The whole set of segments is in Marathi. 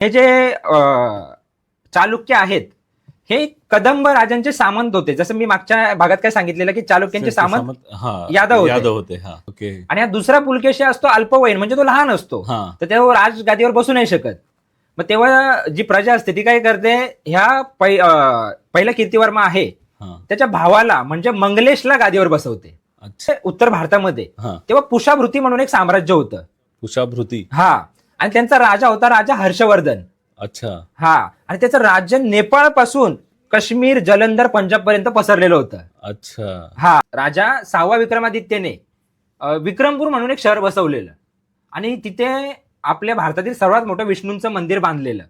हे जे चालुक्य आहेत हे कदंब राजांचे सामंत होते. जसं मी मागच्या भागात काय सांगितलेलं की चालुक्यांचे सामंत यादव होते. यादव होते ओके. आणि हा दुसरा पुलकेशी असतो अल्पवयीन म्हणजे तो लहान असतो. तर तेव्हा राजगादीवर बसू नाही शकत. मग तेव्हा जी प्रजा असते ती काय करते? ह्या पहिला कीर्तिवर्मा आहे. त्याच्या भावाला म्हणजे मंगलेशला गादीवर बसवते. उत्तर भारतामध्ये. तेव्हा पुषाभृती म्हणून एक साम्राज्य होतं. कुशाभृती हा. आणि त्यांचा राजा होता राजा हर्षवर्धन. अच्छा. हा. आणि त्याचं राज्य नेपाळपासून काश्मीर जलंधर पंजाब पर्यंत पसरलेलं होतं. अच्छा. हा. राजा सहावा विक्रमादित्यने अ, विक्रमपूर म्हणून एक शहर बसवलेलं आणि तिथे आपल्या भारतातील सर्वात मोठं विष्णूंचं मंदिर बांधलेलं.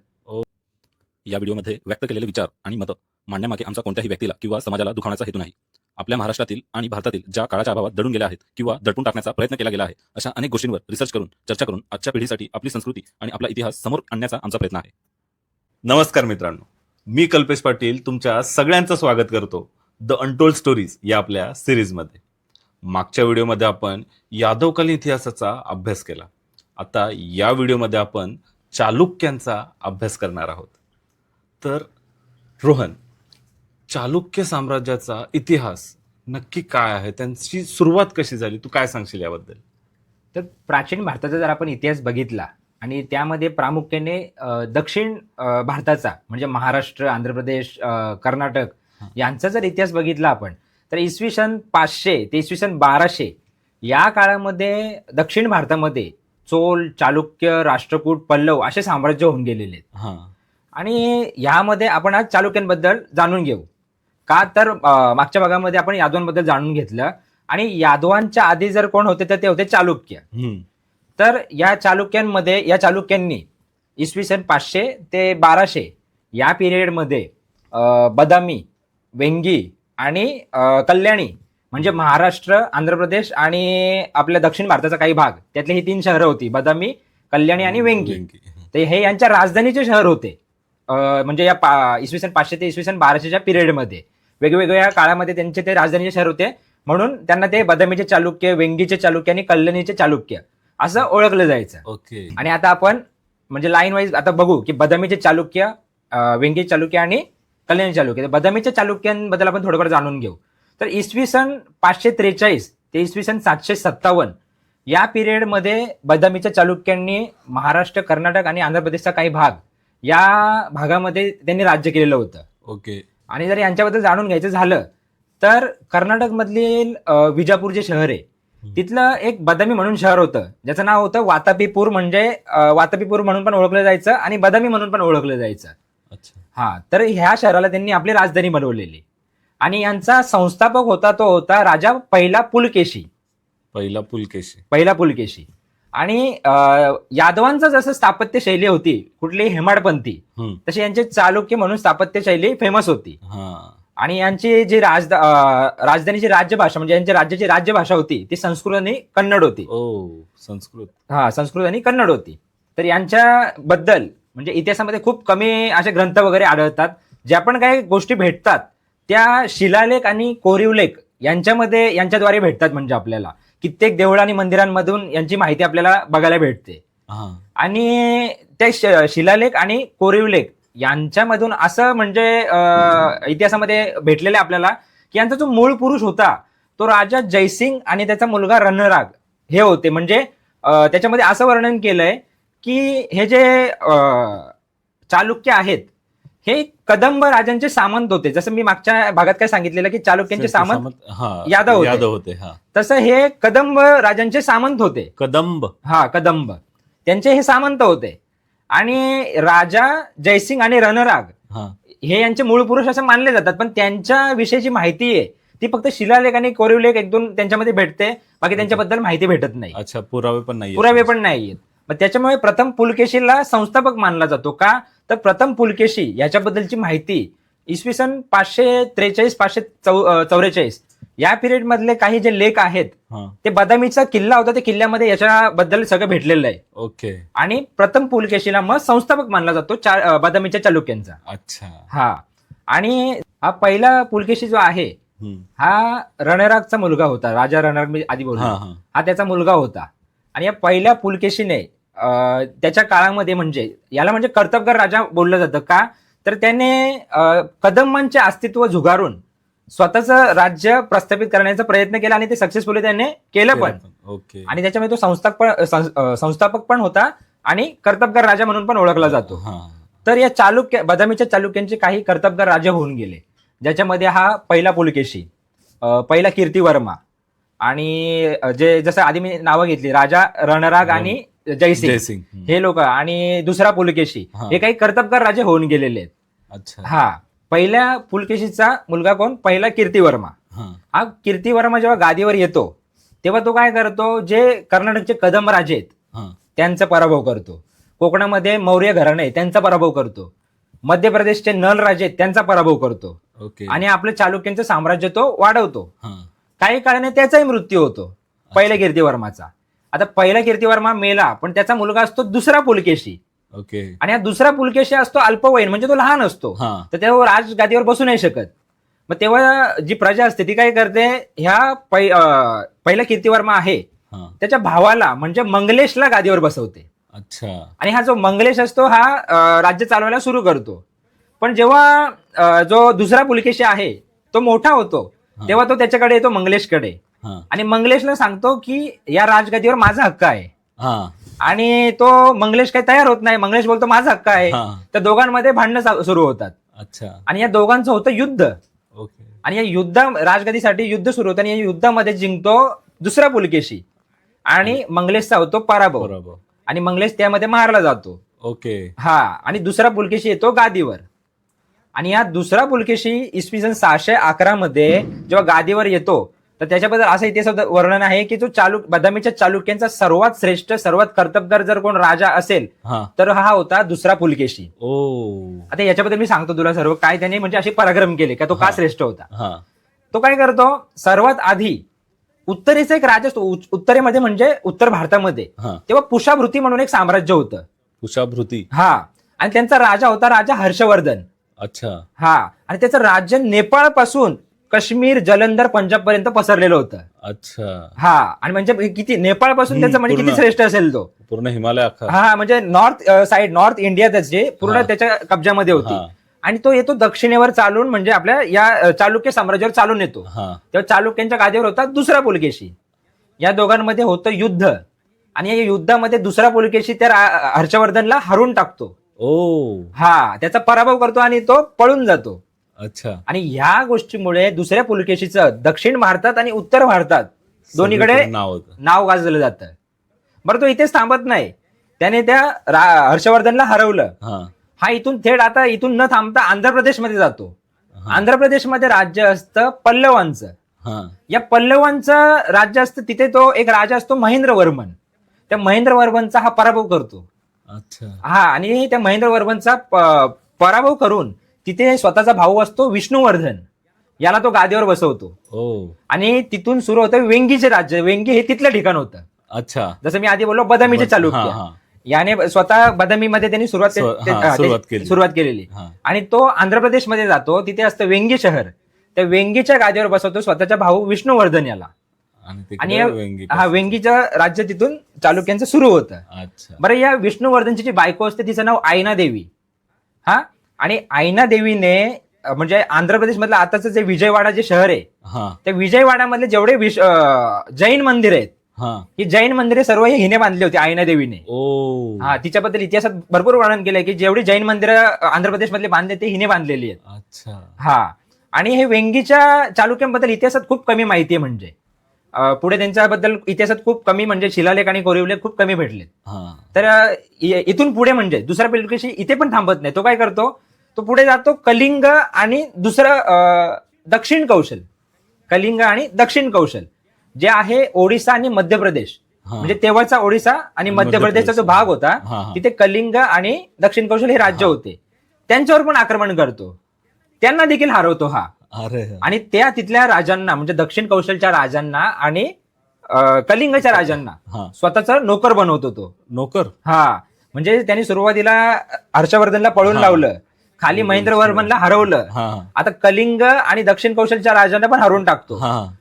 या व्हिडिओमध्ये व्यक्त केलेले विचार आणि मतं मांडण्यामागे आमचा कोणत्याही व्यक्तीला किंवा समाजाला दुखावण्याचा हेतू नाही. आपल्या महाराष्ट्रातील आणि भारतातील ज्या काळाच्या अभावात दडून गेल्या आहेत किंवा दडपून टाकण्याचा प्रयत्न केला गेला आहे अशा अनेक गोष्टींवर रिसर्च करून चर्चा करून आजच्या पिढीसाठी आपली संस्कृती आणि आपला इतिहास समोर आणण्याचा आमचा प्रयत्न आहे. नमस्कार मित्रांनो. मी कल्पेश पाटील तुमच्या सगळ्यांचं स्वागत करतो द अनटोल्ड स्टोरीज या आपल्या सिरीजमध्ये मागच्या व्हिडिओमध्ये आपण यादवकालीन इतिहासाचा अभ्यास केला. आता या व्हिडिओमध्ये आपण चालुक्यांचा अभ्यास करणार आहोत. तर रोहन चालुक्य साम्राज्याचा इतिहास नक्की काय आहे? त्यांची सुरुवात कशी झाली? तू काय सांगशील याबद्दल? तर प्राचीन भारताचा जर आपण इतिहास बघितला आणि त्यामध्ये प्रामुख्याने दक्षिण भारताचा म्हणजे महाराष्ट्र आंध्र प्रदेश कर्नाटक. यांचा जर इतिहास बघितला आपण तर इसवी सन पाचशे ते इसवी सन बाराशे या काळामध्ये दक्षिण भारतामध्ये चोल चालुक्य राष्ट्रकूट पल्लव असे साम्राज्य होऊन गेलेले आहेत. आणि यामध्ये आपण आज चालुक्यांबद्दल जाणून घेऊ. का? तर मागच्या भागामध्ये आपण यादवांबद्दल जाणून घेतलं. आणि यादवांच्या आधी जर कोण होते तर ते होते चालुक्य. तर या चालुक्यांमध्ये या चालुक्यांनी इसवी सन पाचशे ते बाराशे या पिरियडमध्ये बदामी वेंगी आणि कल्याणी म्हणजे महाराष्ट्र आंध्र प्रदेश आणि आपल्या दक्षिण भारताचा काही भाग त्यातले ही तीन शहरं होती बदामी कल्याणी आणि वेंगी. ते हे यांच्या राजधानीचे शहर होते म्हणजे या इसवी सन पाचशे ते इसवी सन बाराशेच्या पिरियडमध्ये. वेगवेगळ्या काळामध्ये त्यांचे ते राजधानीचे शहर होते. म्हणून त्यांना ते बदामीचे चालुक्य वेंगीचे चालुक्य आणि कल्याणीचे चालुक्य असं ओळखलं जायचं. ओके. आणि आता आपण म्हणजे लाईन वाईज आता बघू की बदामीचे चालुक्य वेंगी चालुक्य आणि कल्याणी चालुक्य. बदामीच्या चालुक्यांबद्दल आपण थोडंफार जाणून घेऊ. तर इसवी सन पाचशे त्रेचाळीस ते इसवी सन सातशे सत्तावन्न या पिरियडमध्ये बदामीच्या चालुक्यांनी महाराष्ट्र कर्नाटक आणि आंध्र प्रदेशचा काही भाग या भागामध्ये त्यांनी राज्य केलेलं होतं. ओके. आणि जर यांच्याबद्दल जाणून घ्यायचं झालं तर कर्नाटकमधील विजापूर जे शहर आहे. तिथलं एक बदामी म्हणून शहर होतं. ज्याचं नाव होतं वातापीपूर म्हणजे वातापीपूर म्हणून पण ओळखलं जायचं आणि बदामी म्हणून पण ओळखलं जायचं. अच्छा. हा तर ह्या शहराला त्यांनी आपली राजधानी बनवलेली. आणि यांचा संस्थापक होता तो होता राजा पहिला पुलकेशी. पहिला पुलकेशी. पहिला पुलकेशी. आणि यादवांचं जसं स्थापत्य शैली होती कुठली हेमाडपंथी. तशी यांची चालुक्य म्हणून स्थापत्य शैली फेमस होती आणि यांची जी राज अं, राजधानीची राज्यभाषा म्हणजे यांच्या राज्याची राज्यभाषा होती ती संस्कृत आणि कन्नड होती. संस्कृत. हा संस्कृत आणि कन्नड होती. तर यांच्याबद्दल म्हणजे इतिहासामध्ये खूप कमी असे ग्रंथ वगैरे आढळतात ज्या पण काही गोष्टी भेटतात त्या शिलालेख आणि कोरीवलेख यांच्यामध्ये यांच्याद्वारे भेटतात म्हणजे आपल्याला. कित्येक देवळ आणि मंदिरांमधून यांची माहिती आपल्याला बघायला भेटते. आणि ते शिलालेख आणि कोरीवलेख यांच्यामधून असं म्हणजे इतिहासामध्ये भेटलेलं आहे आपल्याला की यांचा जो मूळ पुरुष होता तो राजा जयसिंग आणि त्याचा मुलगा रणराग हे होते. म्हणजे त्याच्यामध्ये असं वर्णन केलंय की हे जे चालुक्य आहेत हे कदंब राजांचे सामंत होते. जसं मी मागच्या भागात काय सांगितलेलं की चालुक्यांचे सामंत हा यादव होते. यादव होते हा. तसं हे कदंब राजांचे सामंत होते. कदंब. हा कदंब. त्यांचे हे सामंत होते. आणि राजा जयसिंग आणि रणराग हा. हे यांचे मूळ पुरुष असं मानले जातात पण त्यांच्या विषयीची माहिती आहे. ती फक्त शिलालेख आणि कोरीवलेख एक दोन त्यांच्यामध्ये भेटते. बाकी त्यांच्याबद्दल माहिती भेटत नाही. अच्छा पुरावे पण नाही पुरावे पण नाही मग त्याच्यामुळे प्रथम पुलकेशीला संस्थापक मानला जातो का? तर प्रथम पुलकेशी याच्याबद्दलची माहिती इसवी सन पाचशे त्रेचाळीस पाचशे चौ चौवेचाळीस या पिरियड मधले काही जे लेख आहेत ते बदामीचा किल्ला होता त्या किल्ल्यामध्ये याच्याबद्दल सगळं भेटलेलं आहे. ओके. आणि प्रथम पुलकेशीला मग संस्थापक मानला जातो चा- बदामीच्या चालुक्यांचा. अच्छा. हा. आणि हा पहिला पुलकेशी जो आहे. हा रणरागचा मुलगा होता राजा रणराग मी आधी बोललो. हा त्याचा मुलगा होता. आणि या पहिल्या पुलकेशीने त्याच्या काळामध्ये म्हणजे याला म्हणजे कर्तबगार राजा बोललं जातं का? तर त्याने कदंबांचे अस्तित्व झुगारून स्वतःचं राज्य प्रस्थापित करण्याचा प्रयत्न केला आणि ते सक्सेसफुली त्याने केलं पण. ओके आणि त्याच्यामध्ये तो संस्थापक संस्थापक पण होता आणि कर्तबगार राजा म्हणून पण ओळखला जातो. हा. तर या चालुक्य बदामीच्या चालुक्यांचे काही कर्तबगार राजे होऊन गेले ज्याच्यामध्ये हा पहिला पुलकेशी पहिला कीर्तिवर्मा आणि अं, जे जसं आधी मी नावं घेतली राजा रणराग आणि जयसिंग. हे लोक आणि दुसरा पुलकेशी. हा. काही कर्तबगार राजे होऊन गेलेले आहेत. अच्छा. हा. पहिल्या पुलकेशीचा मुलगा कोण? पहिला कीर्तिवर्मा. हा. हा कीर्तिवर्मा जेव्हा गादीवर येतो तेव्हा तो काय करतो? जे कर्नाटकचे कदम राजे आहेत त्यांचा पराभव करतो. कोकणामध्ये मौर्य घराणे त्यांचा पराभव करतो. मध्य प्रदेशचे नल राजे त्यांचा पराभव करतो. ओके. आणि आपल्या चालुक्यांचं साम्राज्य तो वाढवतो. काही काळाने त्याचाही मृत्यू होतो पहिल्या कीर्तिवर्माचा. आता पहिला कीर्तिवर्मा मेला पण त्याचा मुलगा असतो दुसरा पुलकेशी. ओके. आणि हा दुसरा पुलकेशी असतो अल्पवयीन म्हणजे तो लहान असतो. हा. तर तेव्हा राजगादीवर बसू नाही शकत. मग तेव्हा जी प्रजा असते ती काय करते ह्या पै- अं, पहिला कीर्तिवर्मा आहे हा. त्याच्या भावाला म्हणजे मंगलेशला गादीवर बसवते. अच्छा. आणि हा जो मंगलेश असतो हा अं, राज्य चालवायला सुरू करतो. पण जेव्हा अं, जो दुसरा पुलकेशी आहे तो मोठा होतो हा. तेव्हा तो त्याच्याकडे येतो मंगलेशकडे. हा. आणि मंगलेशला सांगतो की या राजगादीवर माझा हक्क आहे. हा. आणि तो मंगलेश काही तयार होत नाही. मंगलेश बोलतो माझा हक्क आहे. हा. त्या दोघांमध्ये भांडणं सुरू होतात. अच्छा. आणि या दोघांचं होतं युद्ध. ओके. आणि या युद्ध राजगादीसाठी युद्ध सुरू होतं आणि या युद्धामध्ये जिंकतो दुसरा पुलकेशी. आणि मंगलेशचा होतो पराभव. बरोबर आणि मंगलेश त्यामध्ये मारला जातो. ओके. हा. आणि दुसरा पुलकेशी येतो गादीवर. आणि या दुसरा पुलकेशी इसवी सन सहाशे अकरा मध्ये जेव्हा गादीवर येतो तर त्याच्याबद्दल असं इतिहासात वर्णन आहे की तो चालुक बदामीच्या चालुक्यांचा सर्वात श्रेष्ठ सर्वात कर्तबगार जर कोण राजा असेल तर हा होता दुसरा पुलकेशी. ओ. आता याच्याबद्दल मी सांगतो तुला सर्व काय त्याने म्हणजे असे पराक्रम केले का तो का हा. श्रेष्ठ होता. हा. तो काय करतो? सर्वात आधी उत्तरेचा एक राजा असतो उत्तरेमध्ये म्हणजे उत्तर भारतामध्ये. तेव्हा पुषाभृती म्हणून एक साम्राज्य होतं. कुशाभृती हा. आणि त्यांचा राजा होता राजा हर्षवर्धन. अच्छा. हा. आणि त्याचं राज्य नेपाळपासून काश्मीर जलंधर पंजाब पर्यंत पसरलेलं होतं. अच्छा. हा आणि म्हणजे किती नेपाळपासून त्याचं म्हणजे किती पूर्ण. श्रेष्ठ असेल तो? पूर्ण हिमालय अख्खा हा म्हणजे नॉर्थ साइड नॉर्थ इंडिया त्याचे पूर्ण हा. त्याच्या कब्जामध्ये होती. हा. आणि तो येतो दक्षिणेवर चालून म्हणजे आपल्या या अ, चालुक्य साम्राज्यावर चालून येतो. हा. तेव्हा चालुक्यांच्या गादीवर होता दुसरा पुलकेशी. या दोघांमध्ये होतं युद्ध. आणि या युद्धामध्ये दुसरा पुलकेशी त्या रा- हर्षवर्धनला हरून टाकतो. ओ. हा त्याचा पराभव करतो आणि तो पळून जातो. अच्छा. आणि ह्या गोष्टीमुळे दुसऱ्या पुलकेशीचं दक्षिण भारतात आणि उत्तर भारतात दोन्हीकडे नाव नाव गाजलं जातं. बरं तो इथेच थांबत नाही. त्याने त्या हर्षवर्धनला हरवलं. हा. हा इथून थेट आता इथून न थांबता आंध्र प्रदेशमध्ये जातो. आंध्र प्रदेशमध्ये राज्य असतं पल्लवांचं. हा. या पल्लवांचं राज्य असतं तिथे तो एक राजा असतो महेंद्र वर्मन त्या महेंद्र वर्मनचा हा पराभव करतो. अच्छा. हा आणि त्या महेंद्र वर्मनचा पराभव करून तिथे स्वतःचा भाऊ असतो विष्णुवर्धन. याला तो गादीवर बसवतो. ओ आणि तिथून सुरू होतं वेंगीचे राज्य. वेंगी हे तिथलं ठिकाण होतं. अच्छा. जसं मी आधी बोललो बदामीचे हा, चालुक्य. हा. याने स्वतः बदामीमध्ये त्यांनी सुरुवात स्व- ते- हा, हा, ते- सुरुवात केली. सुरुवात केलेली. हा. आणि तो आंध्र प्रदेशमध्ये जातो. तिथे असतं वेंगी शहर. त्या वेंगीच्या गादीवर बसवतो स्वतःचा भाऊ विष्णुवर्धन याला. आणि आणि तिकडे या- वेंगी हा वेंगीचं राज्य तिथून चालुक्यांचं सुरू होतं. अच्छा. बरं या विष्णुवर्धनची जी बायको असते तिचं नाव आयना देवी. हा? आणि आयना देवीने म्हणजे आंध्र प्रदेशमधलं आताचं जे विजयवाडा जे शहर आहे हा. त्या विजयवाडामधले जेवढे जैन मंदिर आहेत हा. जैन मंदिरे सर्व हे हिने बांधली होती आयना देवीने. हा तिच्याबद्दल इतिहासात भरपूर वर्णन केलंय की जेवढी जैन मंदिरं आंध्र प्रदेशमधले बांधले ते हिने बांधलेली आहेत. अच्छा. हा. आणि हे वेंगीच्या चालुक्यांबद्दल इतिहासात खूप कमी माहिती आहे म्हणजे. पुढे त्यांच्याबद्दल इतिहासात खूप कमी म्हणजे शिलालेख आणि कोरीवलेख खूप कमी भेटले तर इथून पुढे म्हणजे दुसरा पिलकेशी इथे पण थांबत नाही तो काय करतो? तो पुढे जातो कलिंग आणि दुसरं दक्षिण कौशल. कलिंग आणि दक्षिण कौशल जे आहे ओडिसा आणि मध्य प्रदेश. म्हणजे तेव्हाचा ओडिसा आणि मध्य प्रदेशचा जो. भाग होता. तिथे कलिंग आणि दक्षिण कौशल हे राज्य. होते. त्यांच्यावर पण आक्रमण करतो. त्यांना देखील हरवतो हा. आणि त्या तिथल्या राजांना म्हणजे दक्षिण कौशलच्या राजांना आणि कलिंगच्या राजांना स्वतःचा नोकर बनवतो तो. नोकर? हा. म्हणजे त्यांनी सुरुवातीला हर्षवर्धनला पळून. लावलं. खाली महेंद्र वर्मनला हरवलं. आता कलिंग आणि दक्षिण कौशलच्या राजांना पण हरवून टाकतो.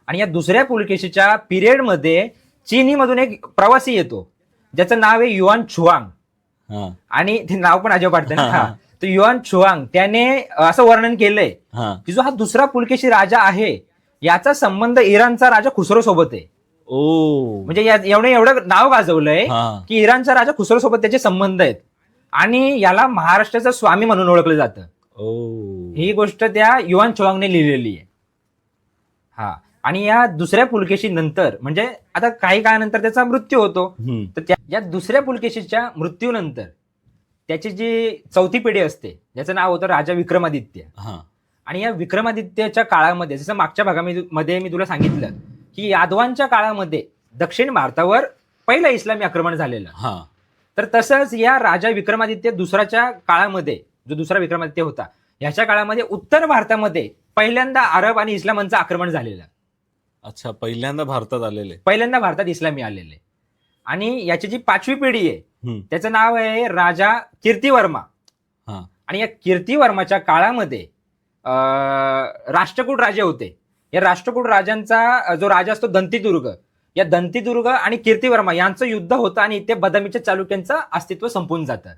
आणि या दुसऱ्या पुलकेशीच्या पिरियडमध्ये चीनी मधून एक प्रवासी येतो. ज्याचं नाव आहे युआन छुआंग. हा. आणि ते नाव पण अजब वाटतं ना. तर युआन छुआंग त्याने असं वर्णन केलंय की जो हा दुसरा पुलकेशी राजा आहे याचा संबंध इराणचा राजा खुसरो सोबत आहे. ओ. म्हणजे एवढं एवढं नाव गाजवलंय की इराणचा राजा खुसरो सोबत त्याचे संबंध आहेत. आणि याला महाराष्ट्राचा स्वामी म्हणून ओळखलं जातं. ही गोष्ट त्या युवान चोवांगने लिहिलेली आहे. हा. आणि या दुसऱ्या पुलकेशी नंतर म्हणजे आता काही काळानंतर त्याचा मृत्यू होतो. तर त्या या दुसऱ्या पुलकेशीच्या मृत्यूनंतर त्याची जी चौथी पिढी असते ज्याचं नाव होतं राजा विक्रमादित्य. आणि या विक्रमादित्यच्या काळामध्ये जसं मागच्या भागामध्ये मध्ये मी तुला सांगितलं की यादवांच्या काळामध्ये दक्षिण भारतावर पहिलं इस्लामी आक्रमण झालेलं. तर तसंच या राजा विक्रमादित्य दुसऱ्याच्या काळामध्ये जो दुसरा विक्रमादित्य होता ह्याच्या काळामध्ये उत्तर भारतामध्ये पहिल्यांदा अरब आणि इस्लामांचं आक्रमण झालेलं. अच्छा पहिल्यांदा भारतात आलेले. पहिल्यांदा भारतात इस्लामी आलेले. आणि याची जी पाचवी पिढी आहे. त्याचं नाव आहे राजा कीर्तिवर्मा. आणि या कीर्तिवर्माच्या काळामध्ये अं, राष्ट्रकूट राजे होते. या राष्ट्रकूट राजांचा जो राजा असतो दंतीदुर्ग या दंतीदुर्ग आणि कीर्तिवर्मा यांचं युद्ध होतं आणि इथे बदामीच्या चालुक्यांचं अस्तित्व संपून जातं.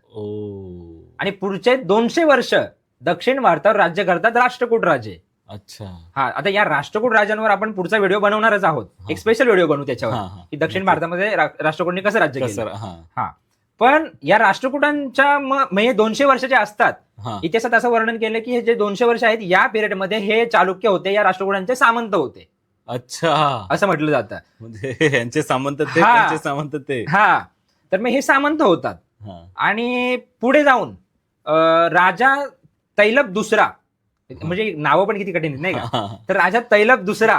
आणि पुढचे दोनशे वर्ष दक्षिण भारतावर राज्य करतात राष्ट्रकूट राजे. अच्छा. हा आता या राष्ट्रकूट राजांवर आपण पुढचा व्हिडिओ बनवणारच आहोत. एक स्पेशल व्हिडिओ बनवू त्याच्यावर. की दक्षिण भारतामध्ये राष्ट्रकूटांनी कसं राज्य केलं? हा. पण या राष्ट्रकूटांच्या म्हणजे दोनशे वर्ष जे असतात इतिहासात असं वर्णन केलं की हे जे दोनशे वर्ष आहेत या पिरियडमध्ये हे चालुक्य होते या राष्ट्रकूटांचे सामंत होते. अच्छा. असं म्हटलं जातं. म्हणजे यांचे सामंत ते हा. त्यांचे सामंत ते हा. तर मग हे सामंत होतात. हा. आणि पुढे जाऊन अं, राजा तैलप दुसरा म्हणजे नावं पण किती कठीण आहेत, नाही का. तर राजा तैलप दुसरा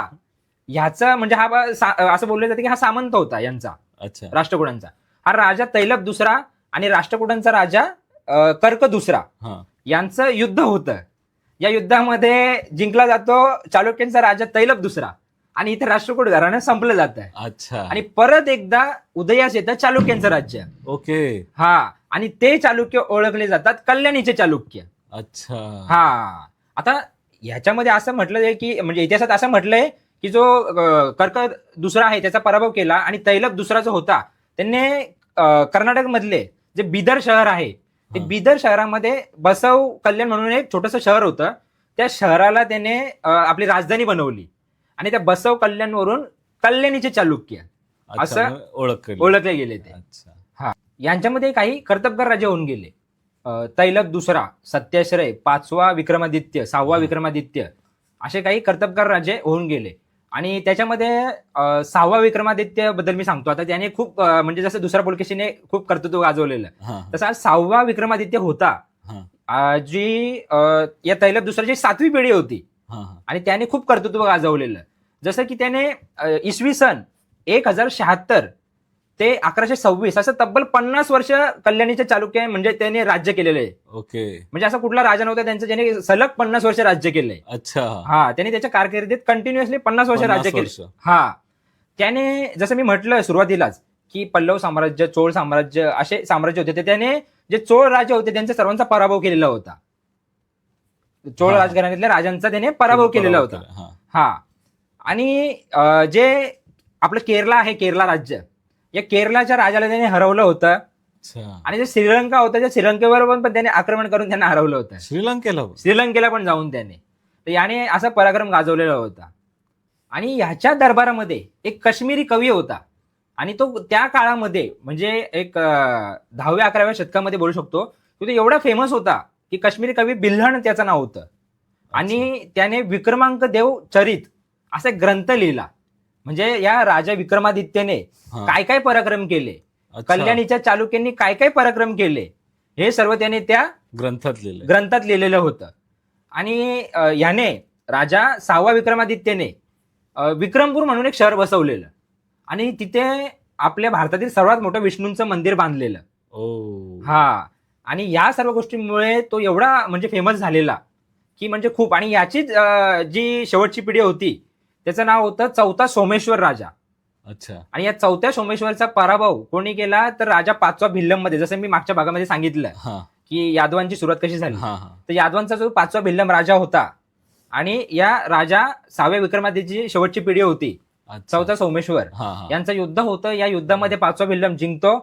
ह्याचा म्हणजे हा बा- सा- असं बोललं जातं की हा सामंत होता यांचा अच्छा. राष्ट्रकुटांचा हा राजा तैलप दुसरा आणि राष्ट्रकुटांचा राजा अं, कर्क दुसरा. हा. यांचं युद्ध होतं. या युद्धामध्ये जिंकला जातो चालुक्यांचा राजा तैलप दुसरा. आणि इथे राष्ट्रकूट घराणं संपलं जातं अच्छा. आणि परत एकदा उदयास येतं चालुक्यांचं राज्य. ओके. हा. आणि ते चालुक्य ओळखले जातात कल्याणीचे चालुक्य. अच्छा. हा. आता ह्याच्यामध्ये असं म्हटलंय की म्हणजे इतिहासात असं म्हटलंय की जो कर्क दुसरा आहे त्याचा पराभव केला आणि तैलप दुसरा जो होता. त्यांनी कर्नाटक मधले जे बिदर शहर आहे ते. बिदर शहरामध्ये बसव कल्याण म्हणून एक छोटस शहर होतं. त्या शहराला त्याने आपली राजधानी बनवली. आणि त्या बसव कल्याणवरून कल्याणीचे चालुक्य. अच्छा, असं ओळख ओळखले. गेले ते. अच्छा. यांच्यामध्ये काही कर्तबगार राजे होऊन गेले. तैलक दुसरा सत्याश्रय पाचवा विक्रमादित्य सहावा हा. विक्रमादित्य असे काही कर्तबगार राजे होऊन गेले. आणि त्याच्यामध्ये सहावा विक्रमादित्यबद्दल मी सांगतो. आता त्याने खूप म्हणजे जसं दुसऱ्या पुलकेशीने खूप कर्तृत्व गाजवलेलं हा तसा सहावा विक्रमादित्य होता. हा. जी या तैलक दुसऱ्याची सातवी पिढी होती. हा हा आणि त्याने खूप कर्तृत्व गाजवलेलं. जसं की त्याने इसवी सन एक हजार शहात्तर ते अकराशे सव्वीस असं तब्बल पन्नास वर्ष कल्याणीचे चालुक्य म्हणजे त्याने राज्य केलेलं आहे. ओके. म्हणजे असा कुठला राजा नव्हता त्यांचं ज्याने सलग पन्नास वर्ष राज्य केलंय. अच्छा. हा त्याने त्याच्या कारकिर्दीत कंटिन्युअसली पन्नास वर्ष राज्य केलं. हा. त्याने जसं मी म्हटलं सुरुवातीलाच की पल्लव साम्राज्य चोळ साम्राज्य असे साम्राज्य होते तर त्याने जे चोळ राजे होते त्यांचा सर्वांचा पराभव केलेला होता. चोळ हा. राजघराण्यातल्या राजांचा त्याने पराभव केलेला होता. हा. हा. आणि अं, जे आपलं केरला आहे केरला राज्य या केरलाच्या राजाला त्याने हरवलं होतं. अच्छा. आणि जे श्रीलंका होतं त्या श्रीलंकेवर पण पण त्याने आक्रमण करून त्यांना हरवलं होतं. श्रीलंकेला श्रीलंकेला पण जाऊन त्याने. तर याने असा पराक्रम गाजवलेला होता. आणि ह्याच्या दरबारामध्ये एक काश्मीरी कवी होता. आणि तो त्या काळामध्ये म्हणजे एक अं, दहाव्या अकराव्या शतकामध्ये बोलू शकतो की तो एवढा फेमस होता. की काश्मीरी कवी बिल्हण त्याचं नाव होतं. आणि त्याने विक्रमांक देव चरित असा ग्रंथ लिहिला. म्हणजे या राजा विक्रमादित्यने. काय काय पराक्रम केले. कल्याणीच्या चालुक्यांनी काय काय पराक्रम केले? हे सर्व त्याने त्या ग्रंथात लिहिलंय. ग्रंथात लिहिलेलं होतं. आणि अ, ह्याने राजा सहावा विक्रमादित्यने विक्रमपूर म्हणून एक शहर बसवलेलं. आणि तिथे आपल्या भारतातील सर्वात मोठं विष्णूंचं मंदिर बांधलेलं. ओ. हा. आणि या सर्व गोष्टींमुळे तो एवढा म्हणजे फेमस झालेला की म्हणजे खूप. आणि याचीच अ, जी शेवटची पिढी होती त्याचं नाव होतं चौथा सोमेश्वर राजा. अच्छा. आणि या चौथ्या सोमेश्वरचा पराभव कोणी केला तर राजा पाचवा भिल्लममध्ये जसं मी मागच्या भागामध्ये सांगितलं की यादवांची सुरुवात कशी झाली. तर यादवांचा जो पाचवा भिल्लम राजा होता आणि या राजा सहाव्या विक्रमादित्यची शेवटची पिढी होती. चौथा सोमेश्वर यांचं युद्ध होतं. या युद्धामध्ये पाचवा भिल्लम जिंकतो.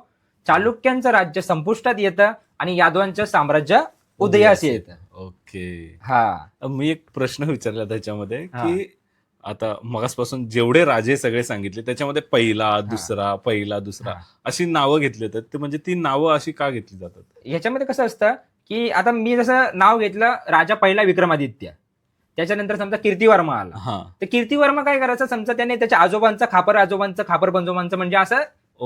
चालुक्यांचं राज्य संपुष्टात येतं. आणि यादवांचं साम्राज्य उदयास येतं. ओके. हा. मी एक प्रश्न विचारला त्याच्यामध्ये. की आता मगासपासून जेवढे राजे सगळे सांगितले त्याच्यामध्ये पहिला दुसरा पहिला दुसरा. अशी नावं घेतली जातात. ते म्हणजे ती नावं अशी का घेतली जातात? ह्याच्यामध्ये कसं असतं की आता मी जसं नाव घेतलं राजा पहिला विक्रमादित्य. त्याच्यानंतर समजा कीर्तिवर्मा आला. तर कीर्तिवर्मा काय करायचं? समजा त्याने त्याच्या आजोबांचं खापर आजोबांचं खापर पंजोबांचं म्हणजे असं.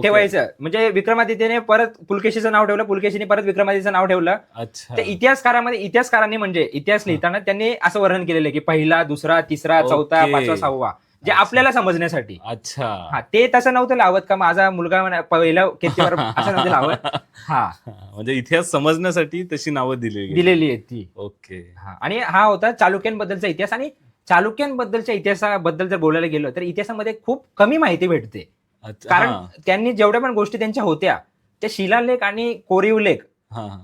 ठेवायचं. म्हणजे विक्रमादित्यने परत पुलकेशीचं नाव ठेवलं पुलकेशीने परत विक्रमादित्यचं नाव ठेवलं. अच्छा. तर इतिहासकारामध्ये इतिहासकारांनी म्हणजे इतिहास लिहिताना त्यांनी असं वर्णन केलेलं आहे की पहिला दुसरा तिसरा चौथा ओके. पाचवा सहावा जे अच्छा. आपल्याला समजण्यासाठी. अच्छा. हा ते तसं नव्हतं लावत का माझा मुलगा म्हणा- पहिला कीर्तिवर्मा असं नव्हतं लावत. हा. म्हणजे इतिहास समजण्यासाठी तशी नावं दिली गेली. दिलेली आहे ती. ओके. हा. आणि हा होता चालुक्यांबद्दलचा इतिहास आणि चालुक्यांबद्दलच्या इतिहासाबद्दल जर बोलायला गेलो तर इतिहासामध्ये खूप कमी माहिती भेटते. कारण त्यांनी जेवढ्या पण गोष्टी त्यांच्या होत्या त्या शिलालेख आणि कोरीव लेख.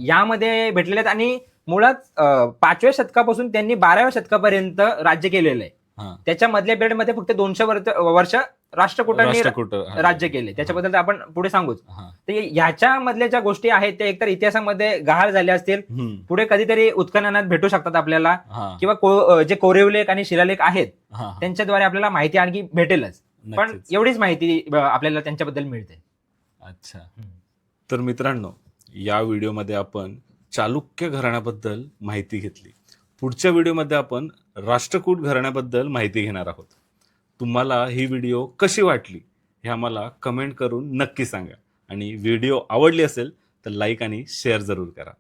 यामध्ये भेटलेले आहेत आणि मुळात पाचव्या शतकापासून त्यांनी बाराव्या शतकापर्यंत राज्य केलेलं आहे हा. त्याच्या मधल्या पिरियडमध्ये फक्त दोनशे वर्ष राष्ट्रकुटांनी राष्ट्रकूट. राज्य केले त्याच्याबद्दल आपण पुढे सांगूच. तर ह्याच्या मधल्या ज्या गोष्टी आहेत त्या एकतर इतिहासामध्ये गहाळ झाल्या असतील पुढे कधीतरी उत्खननात भेटू शकतात आपल्याला किंवा जे कोरीवलेख आणि शिलालेख आहेत. त्यांच्याद्वारे आपल्याला माहिती आणखी भेटेलच पण नक्कीच. एवढीच माहिती अं, आपल्याला त्यांच्याबद्दल मिळते. अच्छा. तर मित्रांनो या व्हिडिओमध्ये आपण चालुक्य घराण्याबद्दल माहिती घेतली. पुढच्या व्हिडिओमध्ये आपण राष्ट्रकूट घराण्याबद्दल माहिती घेणार आहोत. तुम्हाला ही व्हिडिओ कशी वाटली हे आम्हाला कमेंट करून नक्की सांगा. आणि व्हिडिओ आवडली असेल तर लाईक आणि शेअर जरूर करा.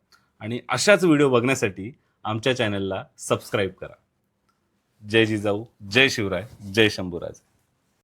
आणि अशाच व्हिडिओ बघण्यासाठी आमच्या चॅनलला सबस्क्राईब करा. जय जिजाऊ जय शिवराय जय शंभूराज.